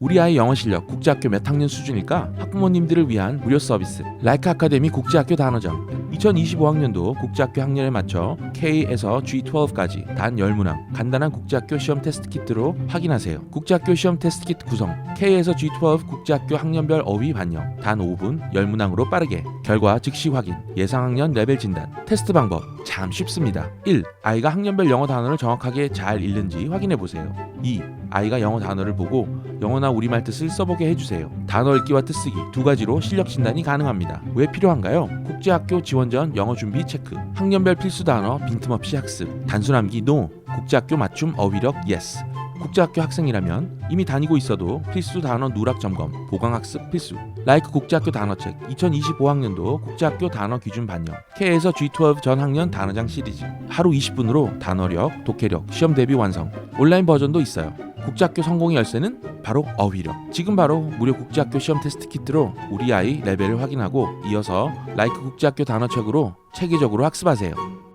우리 아이 영어 실력 국제학교 몇 학년 수준일까? 학부모님들을 위한 무료 서비스 라이크 아카데미 국제학교 단어점 2025학년도 국제학교 학년에 맞춰 K에서 G12까지 단 10문항 간단한 국제학교 시험 테스트 키트로 확인하세요. 국제학교 시험 테스트 키트 구성 K에서 G12 국제학교 학년별 어휘 반영 단 5분 10문항으로 빠르게 결과 즉시 확인 예상 학년 레벨 진단 테스트 방법 참 쉽습니다. 1. 아이가 학년별 영어 단어를 정확하게 잘 읽는지 확인해 보세요. 2. 아이가 영어 단어를 보고 영어나 우리말 뜻을 써보게 해주세요. 단어 읽기와 뜻 쓰기 두 가지로 실력 진단이 가능합니다. 왜 필요한가요? 국제학교 지원 전 영어 준비 체크, 학년별 필수 단어 빈틈없이 학습, 단순함기 NO, 국제학교 맞춤 어휘력 YES. 국제학교 학생이라면 이미 다니고 있어도 필수 단어 누락 점검, 보강 학습 필수. 라이크 국제학교 단어책 2025학년도 국제학교 단어 기준 반영. K에서 G12 전 학년 단어장 시리즈. 하루 20분으로 단어력, 독해력, 시험 대비 완성. 온라인 버전도 있어요. 국제학교 성공의 열쇠는 바로 어휘력. 지금 바로 무료 국제학교 시험 테스트 키트로 우리 아이 레벨을 확인하고 이어서 라이크 국제학교 단어책으로 체계적으로 학습하세요.